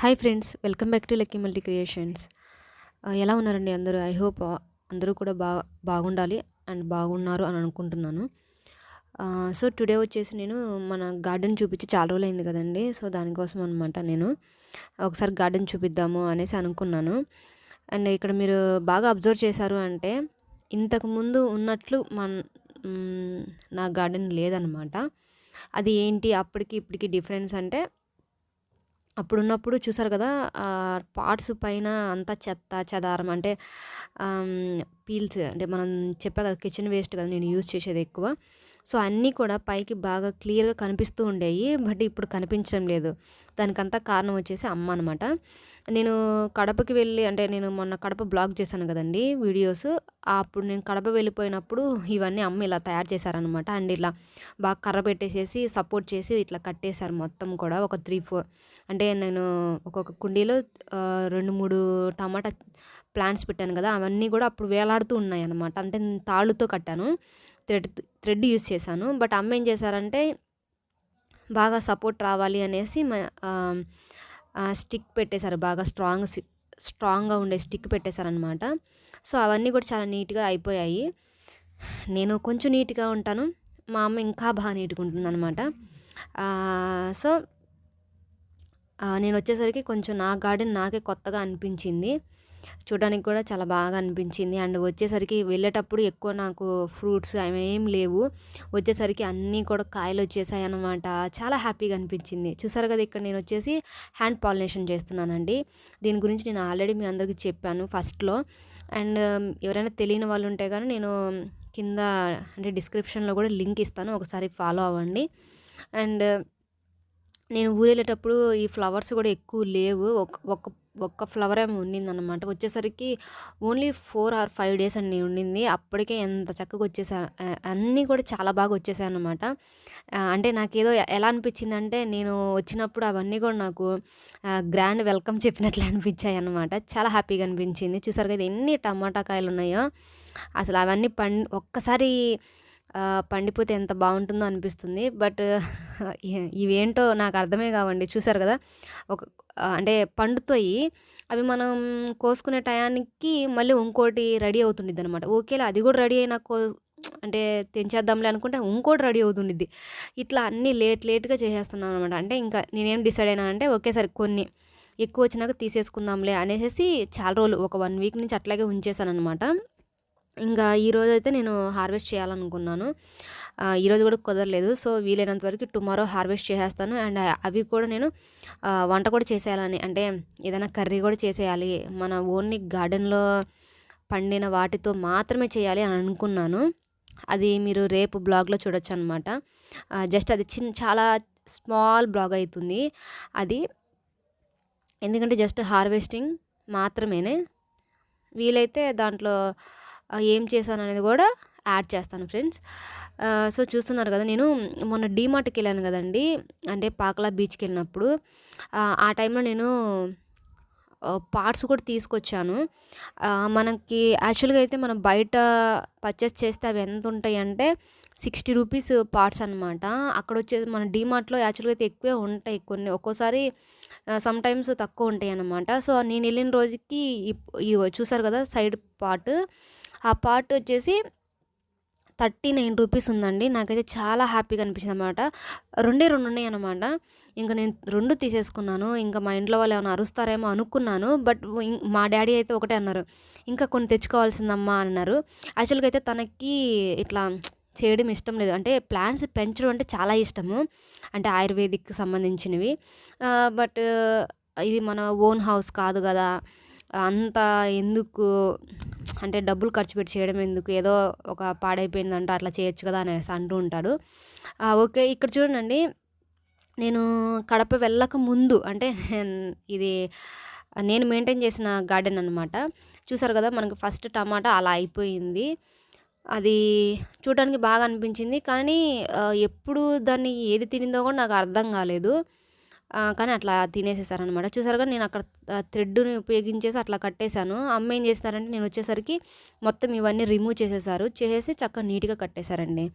Hi friends welcome back to Lucky Multi Creations ఎలా ఉన్నారండి అందరూ? ఐ హోప్ uh, అందరూ కూడా బా బాగుండాలి అండ్ బాగున్నారు అని అనుకుంటున్నాను. Uh, సో టుడే వచ్చేసి నేను మన గార్డెన్ చూపించి చాలా రోజులు అయింది కదండి. సో దానికోసం అనమాట నేను. ఒకసారి గార్డెన్ చూపిద్దాము అనేసి అనుకున్నాను. అండ్ ఇక్కడ మీరు బాగా అబ్జర్వ్ చేశారు అంటే ఇంతకుముందు ఉన్నట్లు మన నా గార్డెన్ లేదనమాట అది ఏంటి? అప్పటికి ఇప్పటికి డిఫరెన్స్ అంటే అప్పుడున్నప్పుడు చూసారు కదా పార్ట్స్ పైన అంతా చెత్త చెదారం అంటే పీల్స్ అంటే మనం చెప్పా కదా కిచెన్ వేస్ట్ కదా నేను యూజ్ చేసేది ఎక్కువ. సో అన్నీ కూడా పైకి బాగా క్లియర్గా కనిపిస్తూ ఉండేవి బట్ ఇప్పుడు కనిపించడం లేదు. దానికంతా కారణం వచ్చేసి అమ్మ అనమాట నేను కడపకి వెళ్ళి అంటే నేను మొన్న కడప బ్లాగ్ చేశాను కదండి వీడియోస్ అప్పుడు నేను కడప వెళ్ళిపోయినప్పుడు ఇవన్నీ అమ్మ ఇలా తయారు చేశారనమాట అండ్ ఇలా బాగా కర్ర పెట్టేసేసి సపోర్ట్ చేసి ఇట్లా కట్టేశారు మొత్తం కూడా ఒక త్రీ ఫోర్ అంటే నేను ఒక్కొక్క కుండీలో రెండు మూడు టమాటా ప్లాంట్స్ పెట్టాను కదా అవన్నీ కూడా అప్పుడు వేలాడుతూ ఉన్నాయి అనమాట అంటే నేను తాళ్ళుతో కట్టాను థ్రెడ్ థ్రెడ్ యూస్ చేశాను. బట్ అమ్మ ఏం చేశారంటే బాగా సపోర్ట్ రావాలి అనేసి స్టిక్ పెట్టేశారు. బాగా స్ట్రాంగ్ స్ట్రాంగ్గా ఉండే స్టిక్ పెట్టేశారనమాట సో అవన్నీ కూడా చాలా నీట్గా అయిపోయాయి. నేను కొంచెం నీట్గా ఉంటాను. మా అమ్మ ఇంకా బాగా నీట్గా ఉంటుంది అనమాట సో నేను వచ్చేసరికి కొంచెం నా గార్డెన్ నాకే కొత్తగా అనిపించింది. చూడడానికి కూడా చాలా బాగా అనిపించింది. అండ్ వచ్చేసరికి వెళ్ళేటప్పుడు ఎక్కువ నాకు ఫ్రూట్స్ అవి ఏం లేవు. వచ్చేసరికి అన్నీ కూడా కాయలు వచ్చేసాయి అన్నమాట చాలా హ్యాపీగా అనిపించింది. చూసారు కదా ఇక్కడ నేను వచ్చేసి హ్యాండ్ పాలినేషన్ చేస్తున్నానండి. దీని గురించి నేను ఆల్రెడీ మీ అందరికీ చెప్పాను ఫస్ట్లో. అండ్ ఎవరైనా తెలియని వాళ్ళు ఉంటే కానీ నేను కింద అంటే డిస్క్రిప్షన్లో కూడా లింక్ ఇస్తాను. ఒకసారి ఫాలో అవ్వండి. అండ్ నేను ఊరెళ్ళేటప్పుడు ఈ ఫ్లవర్స్ కూడా ఎక్కువ లేవు. ఒక ఒక్క ఒక్క ఫ్లవర్ ఏమో ఉండిందన్నమాట వచ్చేసరికి only four or five days అండి ఉండింది అప్పటికే ఎంత చక్కగా వచ్చేసా అన్నీ కూడా చాలా బాగా వచ్చేసాయి అనమాట అంటే నాకేదో ఎలా అనిపించింది అంటే నేను వచ్చినప్పుడు అవన్నీ కూడా నాకు గ్రాండ్ వెల్కమ్ చెప్పినట్లు అనిపించాయి అనమాట చాలా హ్యాపీగా అనిపించింది. చూసారు కదా ఎన్ని టమాటా కాయలు ఉన్నాయో అసలు అవన్నీ పండి ఒక్కసారి పండిపోతే ఎంత బాగుంటుందో అనిపిస్తుంది. బట్ ఇవేంటో నాకు అర్థమే కావండి. చూసారు కదా? ఒక అంటే పండుతాయి. అవి మనం కోసుకునే టయానికి మళ్ళీ ఇంకోటి రెడీ అవుతుండిద్ది అనమాట ఓకేలా అది కూడా రెడీ అయినా కో అంటే తెంచేద్దాంలే అనుకుంటే ఇంకోటి రెడీ అవుతుండిద్ది. ఇట్లా అన్నీ లేట్ లేట్గా చేసేస్తున్నాం అనమాట అంటే ఇంకా నేనేం డిసైడ్ అయినా అంటే ఒకేసారి కొన్ని ఎక్కువ వచ్చినాక తీసేసుకుందాంలే అనేసి చాలా రోజులు ఒక వన్ వీక్ నుంచి అట్లాగే ఉంచేసాను అనమాట ఇంకా ఈరోజు అయితే నేను హార్వెస్ట్ చేయాలనుకున్నాను. ఈరోజు కూడా కుదరలేదు. సో వీలైనంత వరకు టుమారో హార్వెస్ట్ చేసేస్తాను. అండ్ అవి కూడా నేను వంట కూడా చేసేయాలని అంటే ఏదైనా కర్రీ కూడా చేసేయాలి. మన ఓన్లీ గార్డెన్లో పండిన వాటితో మాత్రమే చేయాలి అని అనుకున్నాను. అది మీరు రేపు బ్లాగ్లో చూడొచ్చు అనమాట జస్ట్ అది చిన్న చాలా స్మాల్ బ్లాగ్ అవుతుంది అది ఎందుకంటే జస్ట్ హార్వెస్టింగ్ మాత్రమేనే. వీలైతే దాంట్లో ఏం చేశాను అనేది కూడా యాడ్ చేస్తాను ఫ్రెండ్స్. సో చూస్తున్నారు కదా నేను మొన్న డీమార్ట్కి వెళ్ళాను కదండి. అంటే పాకలా బీచ్కి వెళ్ళినప్పుడు. ఆ, టైంలో నేను పార్ట్స్ కూడా తీసుకొచ్చాను. మనకి యాక్చువల్గా అయితే మనం బయట పర్చేస్ చేస్తే అవి ఎంత ఉంటాయి అంటే సిక్స్టీ రూపీస్ పార్ట్స్ అనమాట అక్కడ వచ్చేసి మన డీమార్ట్లో యాక్చువల్గా అయితే ఎక్కువే ఉంటాయి కొన్ని. ఒక్కోసారి సమ్ టైమ్స్ తక్కువ ఉంటాయి అన్నమాట. సో నేను వెళ్ళిన రోజుకి ఇప్- చూసారు కదా సైడ్ పార్ట్. ఆ పార్ట్ వచ్చేసి థర్టీ నైన్ రూపీస్ ఉందండి. నాకైతే చాలా హ్యాపీగా అనిపించింది అనమాట రెండే రెండు ఉన్నాయి అనమాట ఇంకా నేను రెండు తీసేసుకున్నాను. ఇంకా మా ఇంట్లో వాళ్ళు ఏమైనా అరుస్తారేమో అనుకున్నాను. బట్ మా డాడీ అయితే ఒకటే అన్నారు. ఇంకా కొన్ని తెచ్చుకోవాల్సిందమ్మా అన్నారు. యాక్చువల్గా అయితే తనకి ఇట్లా చేయడం ఇష్టం లేదు. అంటే ప్లాంట్స్ పెంచడం అంటే చాలా ఇష్టము. అంటే ఆయుర్వేదిక్ సంబంధించినవి. బట్ ఇది మన ఓన్ హౌస్ కాదు కదా. అంత ఎందుకు అంటే డబ్బులు ఖర్చు పెట్టి చేయడం ఎందుకు ఏదో ఒక పాడైపోయిందంట అట్లా చేయొచ్చు కదా అనేసి అంటూ ఉంటాడు. ఓకే ఇక్కడ చూడండి నేను కడప వెళ్ళక ముందు అంటే ఇది నేను మెయింటైన్ చేసిన గార్డెన్ అనమాట చూసారు కదా మనకు ఫస్ట్ టమాటా అలా అయిపోయింది. అది చూడడానికి బాగా అనిపించింది. కానీ ఎప్పుడు దాన్ని ఏది తినిందో కూడా నాకు అర్థం కాలేదు. కానీ అట్లా తినేసేసారనమాట చూసారుగా నేను అక్కడ థ్రెడ్ని ఉపయోగించేసి అట్లా కట్టేశాను. అమ్మ ఏం చేస్తారంటే నేను వచ్చేసరికి మొత్తం ఇవన్నీ రిమూవ్ చేసేసారు. చేసేసి చక్కగా నీట్గా కట్టేశారండి.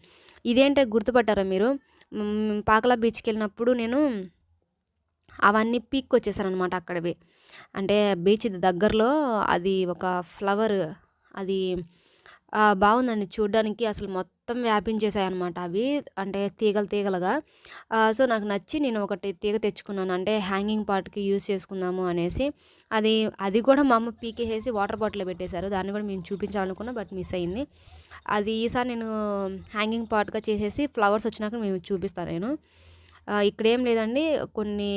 ఇదేంటే గుర్తుపట్టారా మీరు? పాకలా బీచ్కి వెళ్ళినప్పుడు నేను అవన్నీ పీక్ వచ్చేసానమాట అక్కడవి. అంటే బీచ్ దగ్గరలో అది ఒక ఫ్లవర్ అది బాగుందండి చూడడానికి. అసలు మొత్తం వ్యాపించేసాయి అనమాట అవి. అంటే తీగలు తీగలుగా. సో నాకు నచ్చి నేను ఒకటి తీగ తెచ్చుకున్నాను. అంటే హ్యాంగింగ్ పార్ట్కి యూస్ చేసుకుందాము అనేసి. అది అది కూడా మా అమ్మ పీకేసేసి వాటర్ బాటిల్లో పెట్టేశారు. దాన్ని కూడా మేము చూపించాలనుకున్నా బట్ మిస్ అయింది. అది ఈసారి నేను హ్యాంగింగ్ పార్ట్గా చేసేసి ఫ్లవర్స్ వచ్చినాక మేము చూపిస్తాను నేను. ఇక్కడేం లేదండి. కొన్ని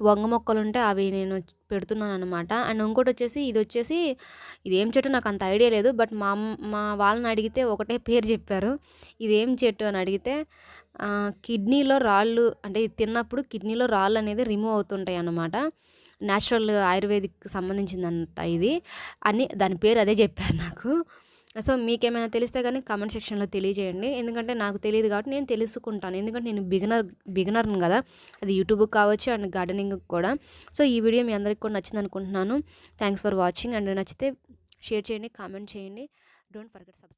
వంగ మొక్కలు ఉంటే అవి నేను పెడుతున్నాను అనమాట అండ్ ఇంకోటి వచ్చేసి ఇది వచ్చేసి ఇదేం చెట్టు నాకు అంత ఐడియా లేదు బట్ మా మా వాళ్ళని అడిగితే ఒకటే పేరు చెప్పారు. ఇదేం చెట్టు అని అడిగితే కిడ్నీలో రాళ్ళు అంటే ఇది తిన్నప్పుడు కిడ్నీలో రాళ్ళు అనేది రిమూవ్ అవుతుంటాయి అన్నమాట న్యాచురల్ ఆయుర్వేదిక్ సంబంధించిందంట ఇది. అని దాని పేరు అదే చెప్పారు నాకు. సో మీకేమైనా తెలిస్తే కానీ కామెంట్ సెక్షన్లో తెలియజేయండి. ఎందుకంటే నాకు తెలియదు కాబట్టి నేను తెలుసుకుంటాను. ఎందుకంటే నేను బిగినర్ బిగినర్ను కదా. అది యూట్యూబ్ కావచ్చు అండ్ గార్డెనింగ్ కూడా. సో ఈ వీడియో మీ అందరికి కూడా నచ్చింది అనుకుంటున్నాను. థ్యాంక్స్ ఫర్ వాచింగ్ అండ్ నచ్చితే షేర్ చేయండి కామెంట్ చేయండి. Don't forget subscribe